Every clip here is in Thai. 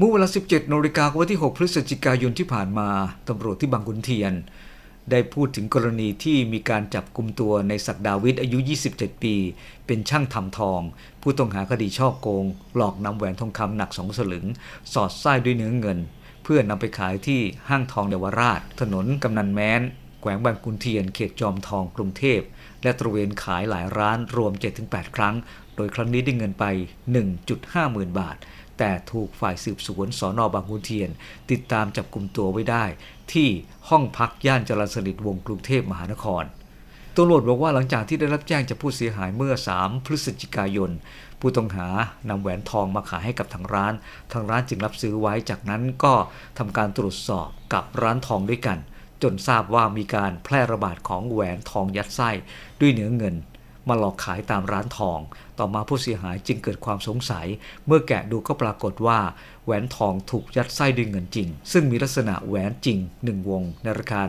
เมื่อเวลา 17นาฬิกาวันที่ 6 พฤศจิกายนที่ผ่านมาตำรวจที่บางขุนเทียน ได้พูดถึงกรณีที่มีการจับกลุ่มตัวในศักดาวิทอายุ 27 ปี เป็นช่างทำทอง ผู้ต้องหาคดีช่อโกง หลอกนำแหวนทองคำหนักสองสลึง สอดไส้ด้วยเนื้อเงิน เพื่อนำไปขายที่ห้างทองเยาวราช ถนนกำนันแม้น แขวงบางขุนเทียน เขตจอมทองกรุงเทพ และตระเวนขายหลายร้านรวม 7-8 ครั้ง โดยครั้งนี้ได้เงินไป 1.5 หมื่นบาท แต่ถูกฝ่ายสืบสวนสอนอบางขุนเทียน ติดตามจับกลุ่มตัวไว้ได้ ที่ห้องพักย่านจรัญสนิทวงกรุงเทพมหานครตำรวจบอกว่าหลังจากที่ได้รับแจ้งจากผู้เสียหายเมื่อ 3 พฤศจิกายน ผู้ต้องหานำแหวนทองมาขายให้กับทางร้าน ทางร้านจึงรับซื้อไว้จากนั้นก็ทำการตรวจสอบกับร้านทองด้วยกัน จนทราบว่ามีการแพร่ระบาดของแหวนทองยัดไส้ด้วยเนื้อเงิน มาหลอกขายตามร้านทอง ต่อมาผู้เสียหายจึงเกิดความสงสัย เมื่อแกะดูก็ปรากฏว่า แหวนทองถูกยัดไส้ด้วยเงินจริง ซึ่งมีลักษณะแหวนจริง 1 วง ในราคา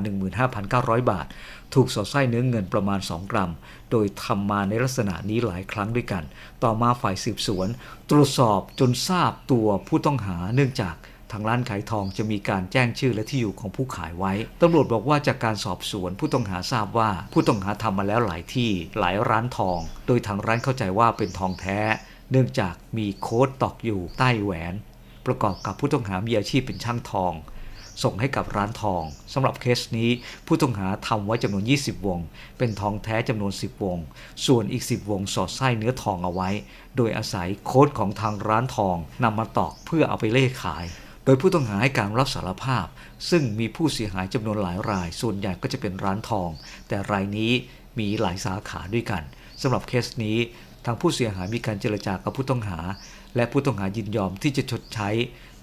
15,900 บาท ถูกสอดไส้เนื้อเงินประมาณ 2 กรัม โดยทำมาในลักษณะนี้หลายครั้งด้วยกัน ต่อมาฝ่ายสืบสวน ตรวจสอบจนทราบตัวผู้ต้องหาเนื่องจาก ทางร้านขายทองจะมีการแจ้งชื่อและที่อยู่ของผู้ขายไว้ตำรวจบอกว่าจากการสอบสวนผู้ต้องหาทราบว่าผู้ต้องหาทำมาแล้วหลายที่หลายร้านทอง โดยทางร้านเข้าใจว่าเป็นทองแท้ เนื่องจากมีโค้ดตอกอยู่ใต้แหวน ประกอบกับผู้ต้องหามีอาชีพเป็นช่างทอง ส่งให้กับร้านทองสำหรับเคสนี้ ผู้ต้องหาทำไว้จำนวน 20 วง เป็นทองแท้จำนวน 10 วง ส่วนอีก 10 วงสอดไส้เนื้อทองเอาไว้ โดยอาศัยโค้ดของทางร้านทองนำมาตอกเพื่อเอาไปเล่ขาย ดยผู้ต้องหาให้การรับสารภาพ ซึ่งมีผู้เสียหายจำนวนหลายราย ส่วนใหญ่ก็จะเป็นร้านทอง แต่รายนี้มีหลายสาขาด้วยกันสำหรับเคสนี้ทางผู้เสียหายมีการเจรจากับผู้ต้องหา และผู้ต้องหายินยอมที่จะชดใช้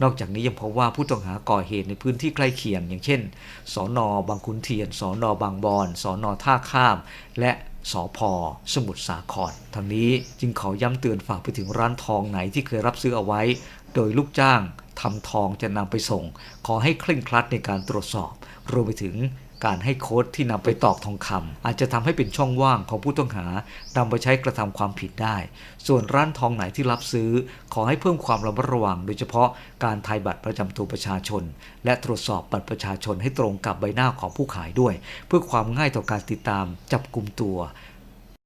นอกจากนี้ยังพบว่าผู้ต้องหาก่อเหตุในพื้นที่ใกล้เคียง อย่างเช่น สอนอบางขุนเทียน สอนอบางบอน สอนอท่าข้าม และสอพอสมุทรสาครทางนี้จึงขอย้ำเตือนฝากไปถึงร้านทองไหนที่เคยรับซื้อเอาไว้ โดยลูกจ้าง ทำทองจะนำไปส่ง ขอให้เคร่งครัดในการตรวจสอบ รวมไปถึงการให้โค้ดที่นำไปตอกทองคำอาจจะทำให้เป็นช่องว่างของผู้ต้องหานำไปใช้กระทำความผิดได้ ส่วนร้านทองไหนที่รับซื้อ ขอให้เพิ่มความระมัดระวัง โดยเฉพาะการถ่ายบัตรประจำตัวประชาชน และตรวจสอบบัตรประชาชนให้ตรงกับใบหน้าของผู้ขายด้วย เพื่อความง่ายต่อการติดตามจับกลุ่มตัว